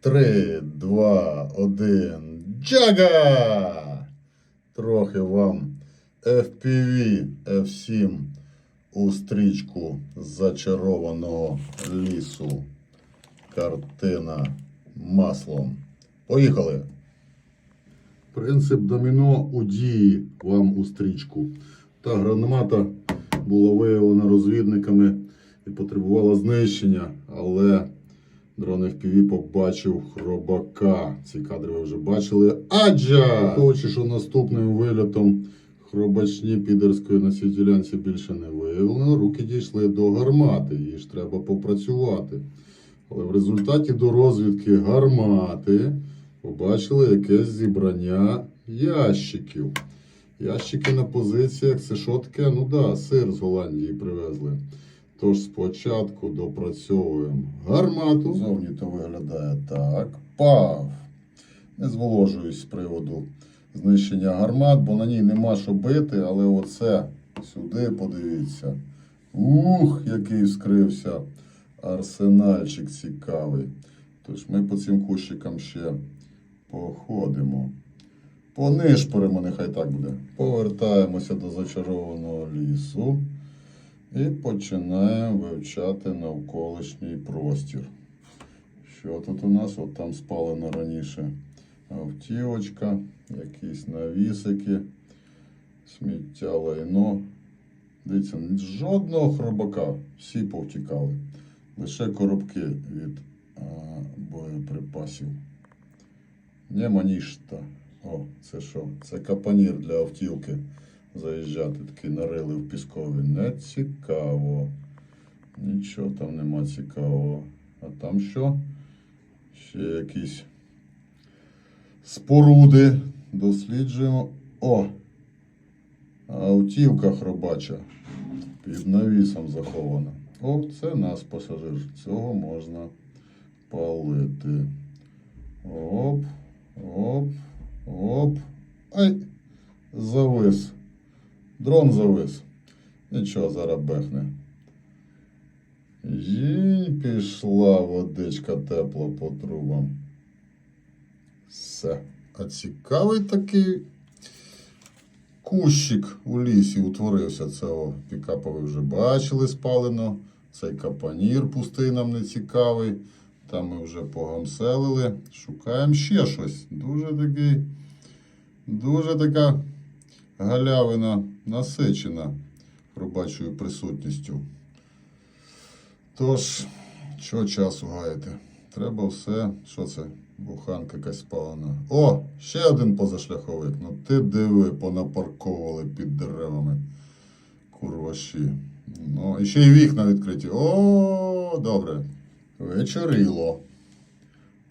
Три, два, один. Джага! Трохи вам FPV F7 у стрічку зачарованого лісу. Картина маслом. Поїхали! Принцип доміно у дії вам у стрічку. Та граната була виявлена розвідниками і потребувала знищення, але дрон FPV побачив хробака. Ці кадри ви вже бачили. Аджа! Враховуючи, що наступним вильотом хробачні підерської на цій ділянці більше не виявлено, руки дійшли до гармати. Її ж треба попрацювати. Але в результаті до розвідки гармати побачили якесь зібрання ящиків. Ящики на позиціях це що таке? Ну да, сир з Голландії привезли. Тож спочатку допрацьовуємо гармату. Зовні то виглядає так. Пав. Не зволожуюсь з приводу знищення гармат, бо на ній нема що бити, але оце сюди подивіться. Ух, який вскрився арсенальчик цікавий. Тож ми по цим кущикам ще походимо. Понишпоримо, нехай так буде. Повертаємося до зачарованого лісу і починаємо вивчати навколишній простір. Що тут у нас? От там спалена раніше автівочка, якісь навісики, сміття лайно. Дивіться, жодного хробака, всі повтікали. Лише коробки від а, боєприпасів. Нема ніжта. О, це що? Це капанір для автівки. Заїжджати такий нарили в піскові. Не цікаво. Нічого там нема цікавого. А там що? Ще якісь споруди. Досліджуємо. О! Автівка хробача. Під навісом захована. О, це нас пасажир. Цього можна палити. Оп, оп, оп. Ай! Завис. Дрон завис. Нічого, зараз бехне. Жінь пішла водичка тепла по трубам. Все. А цікавий такий кущик у лісі утворився. Це о, пікапа ви вже бачили спалено. Цей капанір пустий нам не цікавий. Там ми вже погамселили. Шукаємо ще щось. Дуже такий, дуже така галявина насичена хробачою присутністю. Тож, що часу гаяти? Треба все. Що це? Буханка якась спалена. О, ще один позашляховик. Ну ти диви, понапарковували під деревами. Курваші. Ну, і ще й вікна відкриті. О, добре. Вечоріло.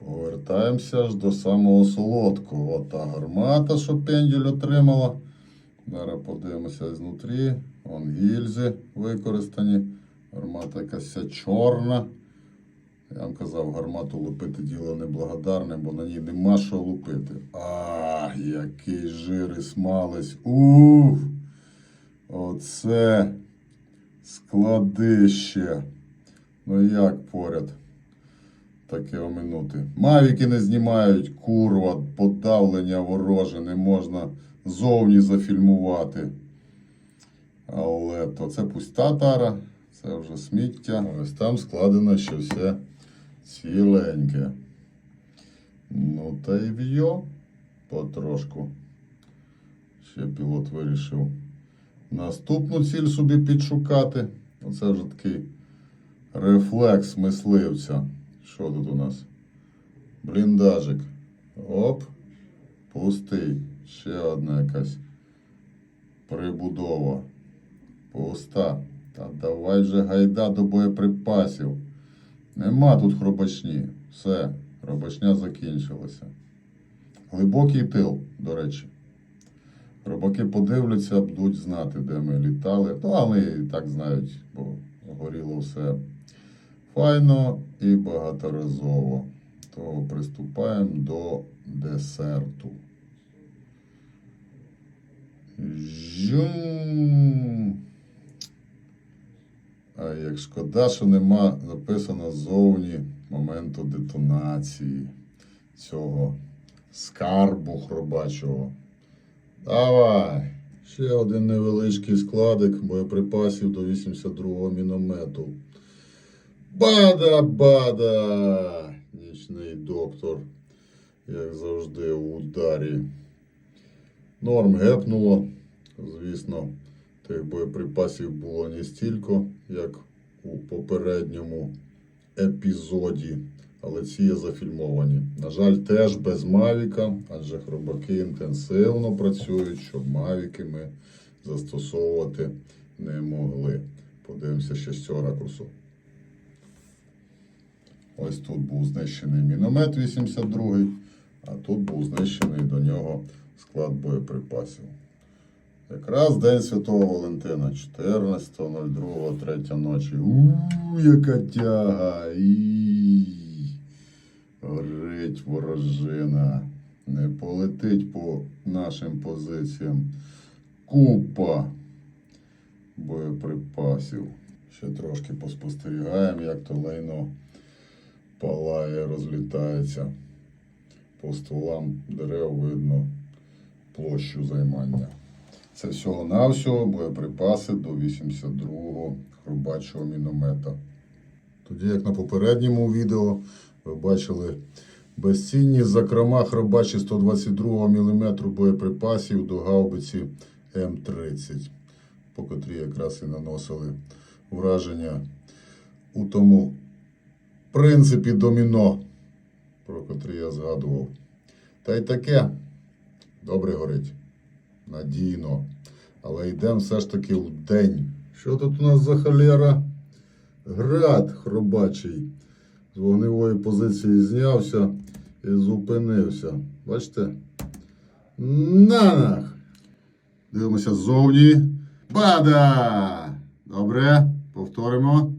Повертаємося ж до самого солодкого. Ота гармата, що пендюль отримала. Зараз подивимося знутрі. Вон гільзи використані. Гармата якась чорна. Я вам казав, гармату лупити діло неблагодарне, бо на ній нема що лупити. А, який жир і смалець. Уф! Оце складище. Ну як поряд таке оминути? Мавіки не знімають, курва, подавлення вороже, не можна зовні зафільмувати. Але то це пуста тара, це вже сміття. Ось там складено ще все ціленьке. Ну та й в'йо потрошку. Ще пілот вирішив наступну ціль собі підшукати. Оце вже такий рефлекс мисливця. Що тут у нас? Бліндажик. Оп. Пустий. Ще одна якась прибудова. Пуста. Та давай вже гайда до боєприпасів. Нема тут хробачні. Все, хробачня закінчилася. Глибокий тил, до речі. Хробаки подивляться, будуть знати, де ми літали. Ну, а вони і так знають, бо горіло все файно і багаторазово. То приступаємо до десерту. Жум. А як шкода, що нема записано ззовні моменту детонації цього скарбу хробачого. Давай! Ще один невеличкий складик боєприпасів до 82-го міномету. Бада-бада! Нічний доктор, як завжди, у ударі. Норм гепнуло. Звісно, тих боєприпасів було не стільки, як у попередньому епізоді, але ці є зафільмовані. На жаль, теж без Мавіка, адже хробаки інтенсивно працюють, щоб Мавіки ми застосовувати не могли. Подивимося ще з цього ракурсу. Ось тут був знищений міномет 82, а тут був знищений до нього склад боєприпасів. Якраз День Святого Валентина, 14.02, третя ночі. Ууу, яка тяга! Горить ворожина. Не полетить по нашим позиціям. Купа боєприпасів. Ще трошки поспостерігаємо, як то лайно палає, розлітається. По стволам дерев видно площу займання. Це всього-навсього боєприпаси до 82-го хрубачого міномета. Тоді, як на попередньому відео, ви бачили безцінні закрома хробачі 122 мм боєприпасів до гаубиці М30, по котрій якраз і наносили враження у тому принципі доміно, про котрий я згадував. Та й таке добре горить надійно. Але йдемо все ж таки в день. Що тут у нас за холера? Град хробачий. З вогневої позиції знявся і зупинився. Бачите? Нанах! Дивимося ззовні. Бада! Добре, повторимо.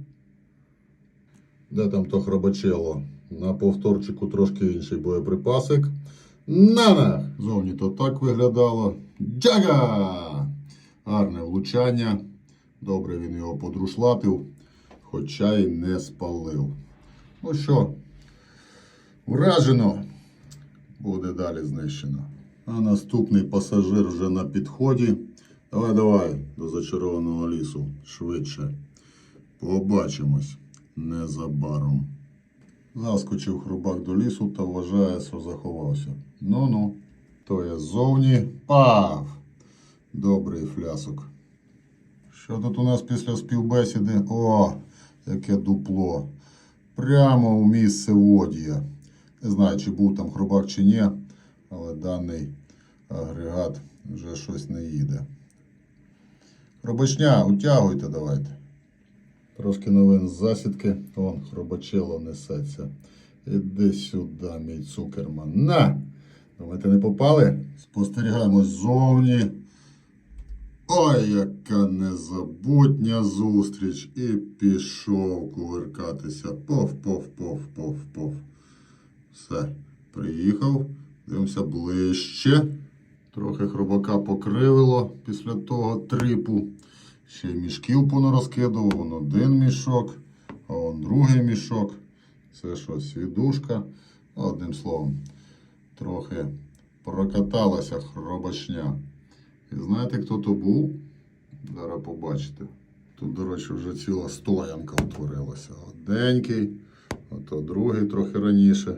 Де там то хробачело? На повторчику трошки інший боєприпасик. Нанах! Зовні то так виглядало. Джага! Гарне влучання. Добре він його подрушлатив, хоча й не спалив. Ну що, вражено. Буде далі знищено. А наступний пасажир вже на підході. Давай, давай, до зачарованого лісу. Швидше. Побачимось незабаром. Заскочив хробак до лісу та вважає, що заховався. Ну-ну, то я ззовні. Пав! Добрий флясок. Що тут у нас після співбесіди? О, яке дупло. Прямо в місце водія. Не знаю, чи був там хробак чи ні, але даний агрегат вже щось не їде. Хробачня, утягуйте давайте. Трошки новин з засідки. Вон, хробачело несеться. Іди сюди, мій цукерман. На! Думаєте, не попали? Спостерігаємо ззовні. Ой, яка незабутня зустріч. І пішов кувиркатися. Пов, пов, пов, пов, пов. Все, приїхав. Дивимося ближче. Трохи хробака покривило після того трипу. Ще мішків понарозкидував. Вон один мішок, а вон другий мішок. Це що, свідушка. Одним словом, трохи прокаталася хробачня. І знаєте, хто то був? Зараз побачите. Тут, до речі, вже ціла стоянка утворилася. Одненький, ото другий трохи раніше,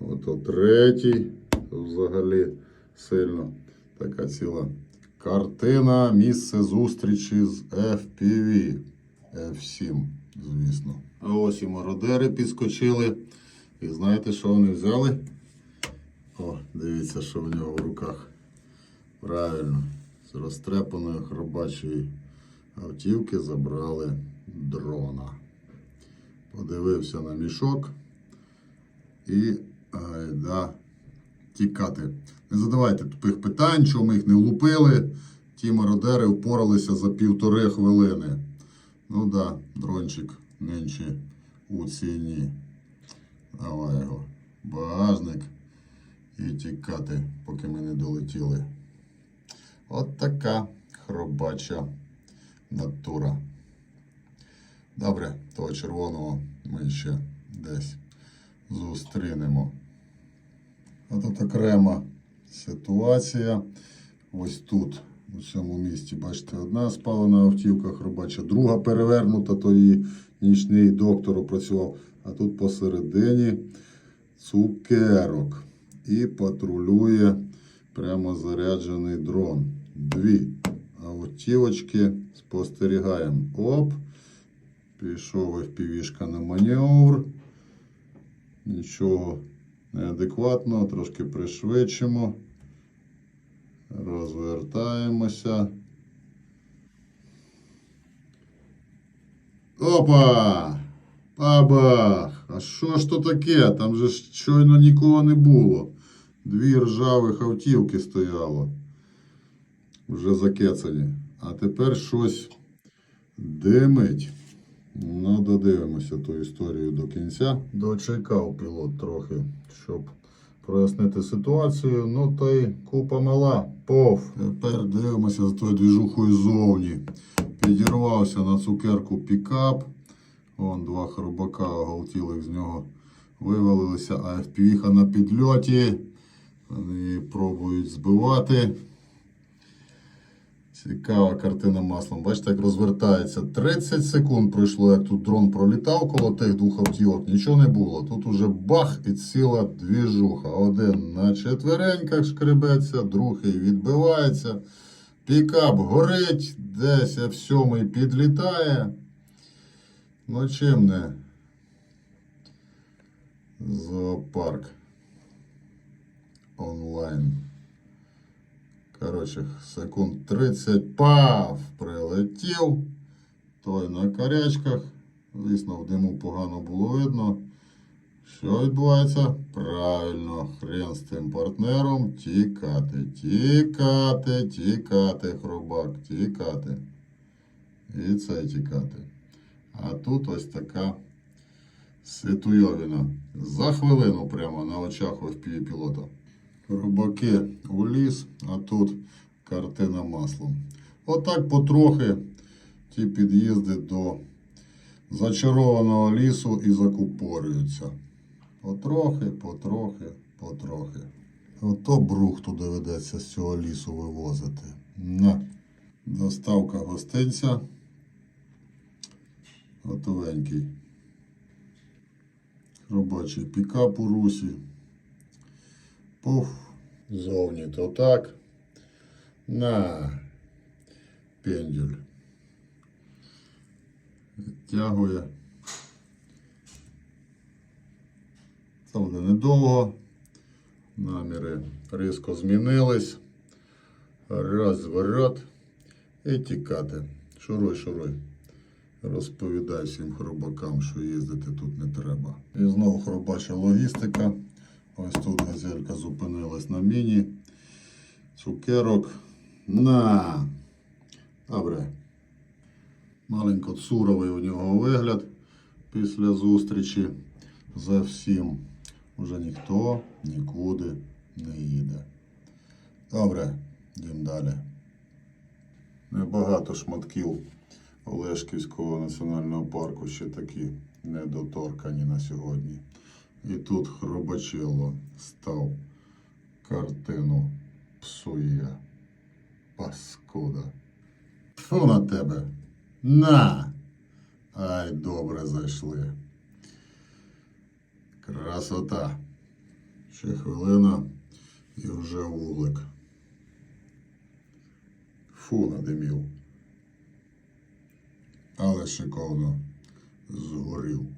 ото третій. Взагалі сильно така ціла картина, місце зустрічі з FPV. F7, звісно. А ось і мародери підскочили. І знаєте, що вони взяли? О, дивіться, що в нього в руках. Правильно, з розтрепаної хробачої автівки забрали дрона. Подивився на мішок і гайда тікати. Не задавайте тупих питань, чому ми їх не влупили. Ті мародери впоралися за півтори хвилини. Ну да, дрончик нинче у ціні. Давай його. Багажник і тікати, поки ми не долетіли. От така хробача натура. Добре, того червоного ми ще десь зустрінемо. А окрема ситуація. Ось тут, у цьому місці, бачите, одна спалена автівка хробача, друга перевернута, то її нічний доктор опрацював. А тут посередині цукерок. І патрулює прямо заряджений дрон. Дві автівочки спостерігаємо. Оп. Пішов FPV-шка на маневр. Нічого неадекватного, трошки пришвидшимо. Розвертаємося. Опа! Бабах! А що ж то таке? Там же щойно нікого не було. Дві ржавих автівки стояло. Вже закецані. А тепер щось димить. Ну, додивимося ту історію до кінця. Дочекав пілот трохи, щоб прояснити ситуацію. Ну та й купа мала. Пов. Тепер дивимося за тою двіжухою зовні. Підірвався на цукерку пікап. Вон два хробака оголтілих з нього вивалилися, а FPV на підльоті. Вони пробують збивати. Цікава картина маслом. Бачите, як розвертається. 30 секунд пройшло, як тут дрон пролітав коло тих двох автівок. Нічого не було. Тут уже бах і ціла двіжуха. Один на четвереньках шкребеться, другий відбивається. Пікап горить, десь F7 підлітає. Ну чим не зоопарк онлайн. Коротше, секунд 30 пав, прилетів. Той на корячках. Звісно, в диму погано було видно. Що відбувається? Правильно, хрен з тим партнером. Тікати, тікати, тікати, хробак, тікати. І це тікати. А тут ось така ситуйовіна. За хвилину прямо на очах у пілота. Рубаки у ліс, а тут картина маслом. Отак потрохи ті під'їзди до зачарованого лісу і закупорюються. Потрохи, потрохи, потрохи. Ото брухту доведеться з цього лісу вивозити. На. Доставка гостинця. Готовенький. Робочий пікап у русі. Пуф. Зовні то так. На. Пендюль. Відтягує. Це буде недовго. Наміри різко змінились. Розворот і тікати. Шуруй, шуруй. Розповідай всім хробакам, що їздити тут не треба. І знову хробача логістика. Ось тут газелька зупинилась на міні. Цукерок. На. Добре. Маленько цуровий у нього вигляд після зустрічі за всім. Уже ніхто нікуди не їде. Добре, йдемо далі. Небагато шматків Олешківського національного парку ще такі недоторкані на сьогодні. І тут Хробачило став картину псує. Паскуда. Фу на тебе. На! Ай, добре зайшли. Красота. Ще хвилина і вже вулик. Фу надимів. Але шиковно згорів.